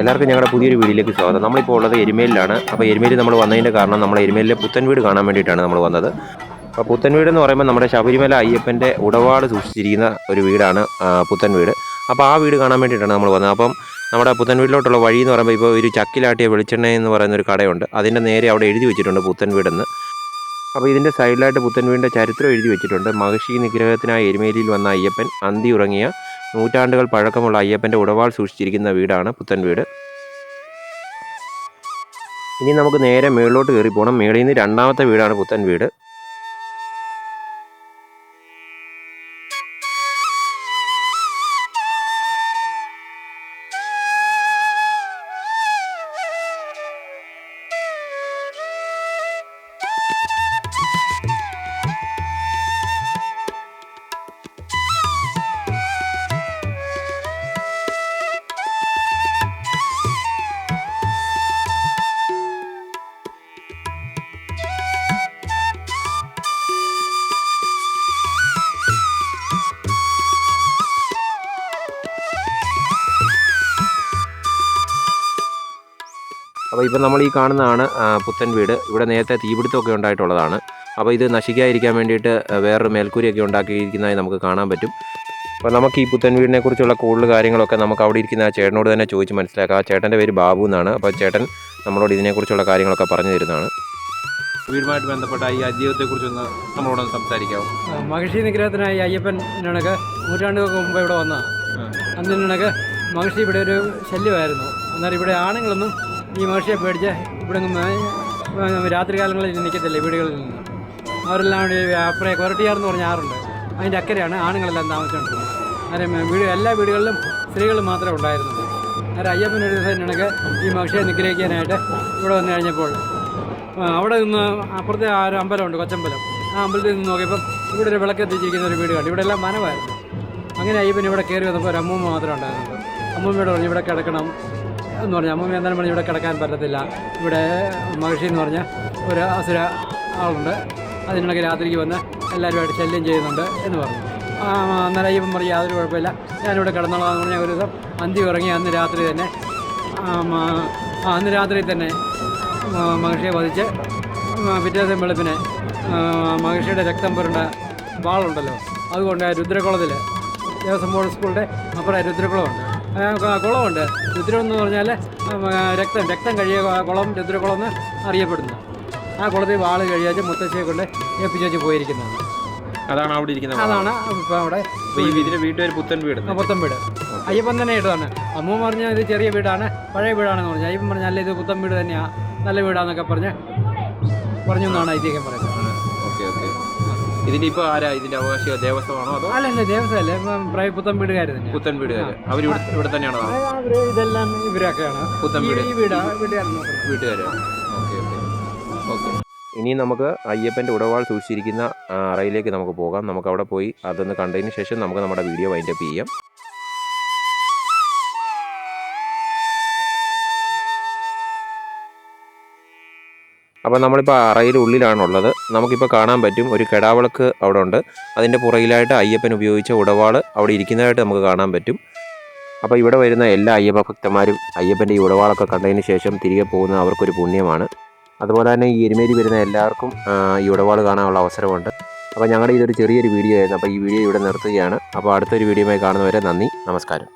എല്ലാവർക്കും ഞങ്ങളുടെ പുതിയൊരു വീഡിയോയിലേക്ക് സ്വാഗതം. നമ്മളിപ്പോൾ ഉള്ളത് എരുമേലിലാണ്. അപ്പോൾ എരുമേലി നമ്മൾ വന്നതിന്റെ കാരണം നമ്മൾ എരുമേലിലെ പുത്തൻ വീട് കാണാൻ വേണ്ടിയിട്ടാണ് നമ്മൾ വന്നത്. അപ്പോൾ പുത്തൻ വീട് എന്ന് പറയുമ്പോൾ നമ്മുടെ ശബരിമല അയ്യപ്പന്റെ ഉടപാട് സൂക്ഷിച്ചിരിക്കുന്ന ഒരു വീടാണ് പുത്തൻ വീട്. അപ്പോൾ ആ വീട് കാണാൻ വേണ്ടിയിട്ടാണ് നമ്മൾ വന്നത്. അപ്പം നമ്മുടെ പുത്തൻ വീട്ടിലോട്ടുള്ള വഴി എന്ന് പറയുമ്പോൾ ഇപ്പോൾ ഒരു ചക്കിലാട്ടിയ വെളിച്ചെണ്ണ എന്ന് പറയുന്ന ഒരു കടയുണ്ട്. അതിന്റെ നേരെ അവിടെ എഴുതി വെച്ചിട്ടുണ്ട് പുത്തൻ വീടെന്ന്. അപ്പോൾ ഇതിന്റെ സൈഡിലായിട്ട് പുത്തൻ വീടിന്റെ ചരിത്രം എഴുതി വെച്ചിട്ടുണ്ട്. മഹർഷി നിഗ്രഹത്തിനായി എരുമേലിയിൽ വന്ന അയ്യപ്പൻ അന്തി ഉറങ്ങിയ നൂറ്റാണ്ടുകൾ പഴക്കമുള്ള അയ്യപ്പന്റെ ഉടവാൾ സൂക്ഷിച്ചിരിക്കുന്ന വീടാണ് പുത്തൻ വീട്. ഇനി നമുക്ക് നേരെ മേളിലോട്ട് കയറി പോകണം മേളിൽ നിന്ന് രണ്ടാമത്തെ വീടാണ് പുത്തൻ വീട്. അപ്പോൾ ഇപ്പം നമ്മൾ ഈ കാണുന്നതാണ് പുത്തൻ വീട്. ഇവിടെ നേരത്തെ തീപിടുത്തമൊക്കെ ഉണ്ടായിട്ടുള്ളതാണ്. അപ്പോൾ ഇത് നശിക്കാതിരിക്കാൻ വേണ്ടിയിട്ട് വേറൊരു മേൽക്കൂരിയൊക്കെ ഉണ്ടാക്കിയിരിക്കുന്നതായി നമുക്ക് കാണാൻ പറ്റും. അപ്പോൾ നമുക്ക് ഈ പുത്തൻ വീടിനെ കുറിച്ചുള്ള കൂടുതൽ കാര്യങ്ങളൊക്കെ നമുക്ക് അവിടെ ഇരിക്കുന്ന ആ ചേട്ടനോട് തന്നെ ചോദിച്ച് മനസ്സിലാക്കാം. ആ ചേട്ടന്റെ പേര് ബാബു എന്നാണ്. അപ്പോൾ ചേട്ടൻ നമ്മളോട് ഇതിനെക്കുറിച്ചുള്ള കാര്യങ്ങളൊക്കെ പറഞ്ഞു തരുന്നതാണ്. വീടുമായിട്ട് ബന്ധപ്പെട്ട ഈ അജീവത്തെക്കുറിച്ചൊന്ന് നമ്മളോട് സംസാരിക്കാമോ ആ, മഹിഷി നിഗ്രഹത്തിനായി അയ്യപ്പൻ ഇതിനൊക്കെ നൂറ്റാണ്ടുകൾക്ക് മുമ്പ് ഇവിടെ വന്ന അന്ന് ഇതിനൊക്കെ മഹിഷി ഇവിടെ ഒരു ശല്യമായിരുന്നു. എന്നാൽ ഇവിടെ ആണുങ്ങളൊന്നും ഈ മഹർഷിയെ പേടിച്ച് ഇവിടെ രാത്രി കാലങ്ങളിൽ നിൽക്കത്തില്ല വീടുകളിൽ നിന്ന്? അവരെല്ലാം കൂടി അപ്പുറേ കൊരട്ടിയാർ എന്ന് പറഞ്ഞ ആറുണ്ട്. അതിന്റെ അക്കരെയാണ് ആണുങ്ങളെല്ലാം താമസിച്ചുകൊണ്ടിരുന്നത് അന്നേരം വീട് എല്ലാ വീടുകളിലും സ്ത്രീകൾ മാത്രമേ ഉണ്ടായിരുന്നുള്ളൂ. അന്നേരം അയ്യപ്പൻ ഒരു ദിവസം ഇതിനൊക്കെ ഈ മഹർഷിയെ നിഗ്രഹിക്കാനായിട്ട് ഇവിടെ വന്നു കഴിഞ്ഞപ്പോൾ അവിടെ നിന്ന് അപ്പുറത്തെ ആ ഒരു അമ്പലമുണ്ട് കൊച്ചമ്പലം. ആ അമ്പലത്തിൽ നിന്ന് നോക്കിയപ്പം ഇവിടെ ഒരു വിളക്ക് എത്തിച്ചിരിക്കുന്ന ഒരു വീട് കണ്ടു. ഇവിടെ എല്ലാം മനമായിരുന്നു. അങ്ങനെ അയ്യപ്പൻ ഇവിടെ കയറി വന്നപ്പോൾ ഒരു അമ്മൂമ്മ മാത്രമേ ഉണ്ടായിരുന്നുള്ളൂ. അമ്മൂമ്മയോട് പറഞ്ഞു ഇവിടെ കിടക്കണം. എന്ന് പറഞ്ഞാൽ അമ്മ എന്തായാലും പറഞ്ഞാൽ ഇവിടെ കിടക്കാൻ പറ്റത്തില്ല. ഇവിടെ മഹിഷി എന്ന് പറഞ്ഞ ഒരു അസുര ആളുണ്ട്. അതിനിടയ്ക്ക് രാത്രിക്ക് വന്ന് എല്ലാവരുമായിട്ട് ശല്യം ചെയ്യുന്നുണ്ട് എന്ന് പറഞ്ഞു. അന്നേരം അയ്യപ്പൻ പറയും യാതൊരു കുഴപ്പമില്ല. ഞാനിവിടെ കിടന്നോളാം പറഞ്ഞാൽ ഒരു ദിവസം അന്തി ഉറങ്ങി അന്ന് രാത്രി തന്നെ അന്ന് രാത്രി തന്നെ മഹിഷിയെ വധിച്ച് പിറ്റേ ദിവസം വെളുപ്പിനെ മഹിഷിയുടെ രക്തം പുരണ്ട വാളുണ്ടല്ലോ. അതുകൊണ്ട് രുദ്രകുളത്തിൽ ദേവസ്വം ബോർഡ് സ്കൂളിന്റെ അപ്പുറം രുദ്രകുളമുണ്ട്. കുളമുണ്ട്. രുദ്രം എന്ന് പറഞ്ഞാൽ രക്തം രക്തം കഴിയ കുളം രുദ്രകുളം എന്ന് അറിയപ്പെടുന്നു. ആ കുളത്തിൽ വാൾ കഴിയാച്ച് മുത്തശ്ശിയെ കൊണ്ട് ഏൽപ്പിച്ചു പോയിരിക്കുന്നതാണ്. അതാണ് അവിടെ ഇരിക്കുന്നത് അതാണ് ഇപ്പം അവിടെ ഇതിന്റെ വീട്ടുപേര് പുത്തൻ വീട് പുത്തൻ വീട്. അയ്യപ്പൻ തന്നെ ഇട്ടതാണ്. അമ്മ പറഞ്ഞ ഇത് ചെറിയ വീടാണ് പഴയ വീടാണെന്ന് പറഞ്ഞു. അയ്യപ്പൻ പറഞ്ഞാൽ ഇത് പുത്തൻ വീട് തന്നെയാണ് നല്ല വീടാന്നൊക്കെ പറഞ്ഞ് പറഞ്ഞു എന്നാണ് ഐതിഹ്യം പറയുന്നത്. ഇതിന്റെ ഇപ്പൊ ആരാ ഇതിന്റെ അവകാശിക ദേവസ്വമാണോ അതോ അല്ല അല്ല ദേവസ്വല്ലേ പ്രായ പുത്തൻ വീടുകാർ തന്നെ. പുത്തൻ വീടുകാര്. അവർ ഇവിടെ തന്നെയാണോ? അവർ ഇതെല്ലാം ഇവരൊക്കെയാണ് പുത്തൻ വീട്. വീടാ വീട്ടുകാരെന്ന് നോക്കുന്നത് വീട്ടുകാര്. Okay okay. ഓക്കെ. ഇനി നമുക്ക് അയ്യപ്പന്റെ ഉടവാൾ സൂക്ഷിച്ചിരിക്കുന്ന അറയിലേക്ക് നമുക്ക് പോകാം. നമുക്ക് അവിടെ പോയി അതൊന്ന് കണ്ടതിന് ശേഷം നമുക്ക് നമ്മുടെ വീഡിയോ വൈൻഡപ്പ് ചെയ്യാം. അപ്പോൾ നമ്മളിപ്പോൾ അറയിൽ ഉള്ളിലാണുള്ളത്. നമുക്കിപ്പോൾ കാണാൻ പറ്റും ഒരു കെടാവിളക്ക് അവിടെ ഉണ്ട് അതിന്റെ പുറകിലായിട്ട് അയ്യപ്പൻ ഉപയോഗിച്ച ഉടവാൾ അവിടെ ഇരിക്കുന്നതായിട്ട് നമുക്ക് കാണാൻ പറ്റും. അപ്പോൾ ഇവിടെ വരുന്ന എല്ലാ അയ്യപ്പ ഭക്തന്മാരും അയ്യപ്പന്റെ ഈ ഉടവാളൊക്കെ കണ്ടതിന് ശേഷം തിരികെ പോകുന്നത് അവർക്കൊരു പുണ്യമാണ്. അതുപോലെ തന്നെ ഈ എരുമേലി വരുന്ന എല്ലാവർക്കും ഈ ഉടവാൾ കാണാനുള്ള അവസരമുണ്ട്. അപ്പോൾ ഞങ്ങളുടെ ഇതൊരു ചെറിയൊരു വീഡിയോ ആയിരുന്നു. അപ്പോൾ ഈ വീഡിയോ ഇവിടെ നിർത്തുകയാണ്. അപ്പോൾ അടുത്തൊരു വീഡിയോയുമായി കാണുന്നവരെ നന്ദി നമസ്കാരം.